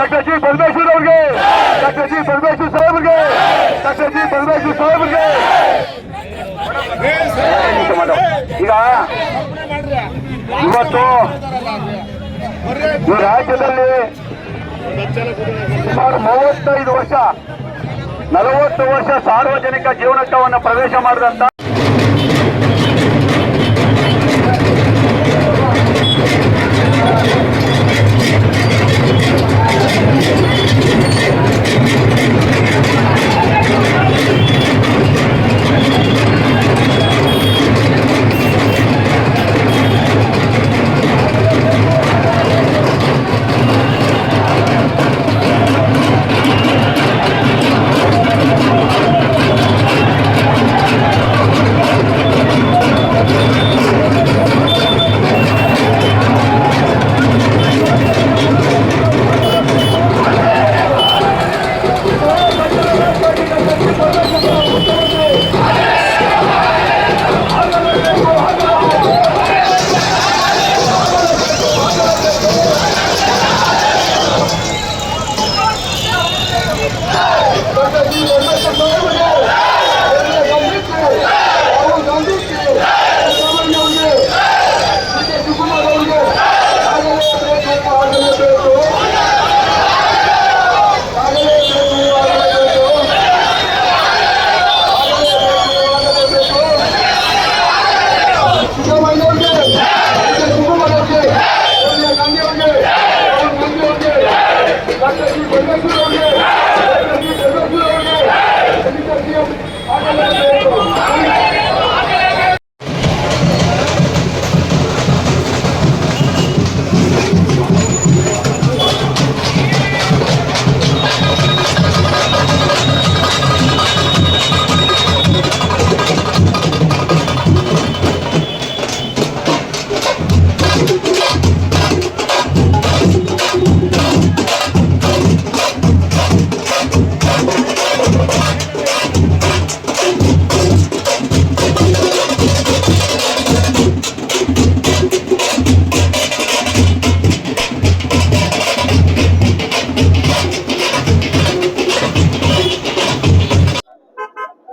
Doctor G Parameshwar ಅವ್ರಿಗೆ. Doctor G Parameshwar ಸಾಹೇಬ್ರಿಗೆ. Doctor G ಸಾಹೇಬ್ರಿಗೆ. ಈಗ ಇವತ್ತು ಈ ರಾಜ್ಯದಲ್ಲಿ ಸುಮಾರು ಮೂವತ್ತೈದು ವರ್ಷ, ನಲವತ್ತು ವರ್ಷ ಸಾರ್ವಜನಿಕ ಜೀವನಟ್ಟವನ್ನು ಪ್ರವೇಶ ಮಾಡಿದಂತ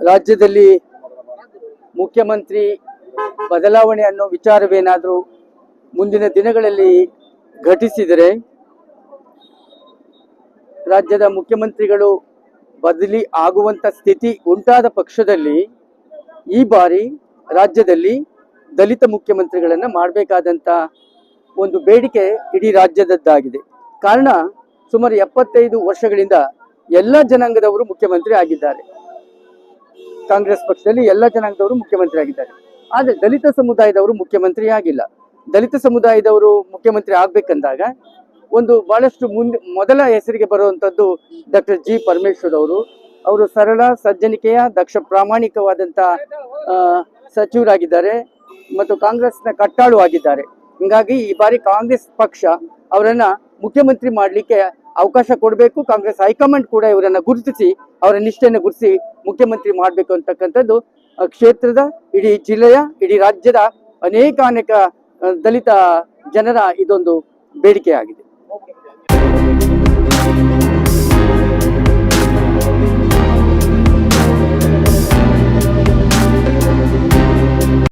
ರಾಜ್ಯದಲ್ಲಿ ಮುಖ್ಯಮಂತ್ರಿ ಬದಲಾವಣೆ ಅನ್ನೋ ವಿಚಾರವೇನಾದರೂ ಮುಂದಿನ ದಿನಗಳಲ್ಲಿ ಘಟಿಸಿದರೆ ರಾಜ್ಯದ ಮುಖ್ಯಮಂತ್ರಿಗಳು ಬದಲಿ ಆಗುವಂತ ಸ್ಥಿತಿ ಉಂಟಾದ ಪಕ್ಷದಲ್ಲಿ ಈ ಬಾರಿ ರಾಜ್ಯದಲ್ಲಿ ದಲಿತ ಮುಖ್ಯಮಂತ್ರಿಗಳನ್ನು ಮಾಡಬೇಕಾದಂತ ಒಂದು ಬೇಡಿಕೆ ಇಡೀ ರಾಜ್ಯದದ್ದಾಗಿದೆ. ಕಾರಣ ಸುಮಾರು ಎಪ್ಪತ್ತೈದು ವರ್ಷಗಳಿಂದ ಎಲ್ಲ ಜನಾಂಗದವರು ಮುಖ್ಯಮಂತ್ರಿ ಆಗಿದ್ದಾರೆ. ಕಾಂಗ್ರೆಸ್ ಪಕ್ಷದಲ್ಲಿ ಎಲ್ಲ ಜನಾಂಗದವರು ಮುಖ್ಯಮಂತ್ರಿ ಆಗಿದ್ದಾರೆ ಆದ್ರೆ ದಲಿತ ಸಮುದಾಯದವರು ಮುಖ್ಯಮಂತ್ರಿ ಆಗಿಲ್ಲ. ದಲಿತ ಸಮುದಾಯದವರು ಮುಖ್ಯಮಂತ್ರಿ ಆಗ್ಬೇಕಂದಾಗ ಒಂದು ಬಹಳಷ್ಟು ಮುಂದೆ, ಮೊದಲ ಹೆಸರಿಗೆ ಬರುವಂತದ್ದು ಡಾಕ್ಟರ್ ಜಿ ಪರಮೇಶ್ವರ್ ಅವರು ಅವರು ಸರಳ, ಸಜ್ಜನಿಕೆಯ, ದಕ್ಷ ಪ್ರಾಮಾಣಿಕವಾದಂತಹ ಸಚಿವರಾಗಿದ್ದಾರೆ ಮತ್ತು ಕಾಂಗ್ರೆಸ್ನ ಕಟ್ಟಾಳು ಆಗಿದ್ದಾರೆ. ಹಿಂಗಾಗಿ ಈ ಬಾರಿ ಕಾಂಗ್ರೆಸ್ ಪಕ್ಷ ಅವರನ್ನ ಮುಖ್ಯಮಂತ್ರಿ ಮಾಡಲಿಕ್ಕೆ ಅವಕಾಶ ಕೊಡಬೇಕು. ಕಾಂಗ್ರೆಸ್ ಹೈಕಮಾಂಡ್ ಕೂಡ ಇವರನ್ನ ಗುರುತಿಸಿ, ಅವರ ನಿಷ್ಠೆಯನ್ನು ಗುರುತಿಸಿ ಮುಖ್ಯಮಂತ್ರಿ ಮಾಡಬೇಕು ಅಂತಕ್ಕಂಥದ್ದು ಕ್ಷೇತ್ರದ, ಇಡೀ ಜಿಲ್ಲೆಯ, ಇಡೀ ರಾಜ್ಯದ ಅನೇಕ ಅನೇಕ ದಲಿತ ಜನರ ಇದೊಂದು ಬೇಡಿಕೆ ಆಗಿದೆ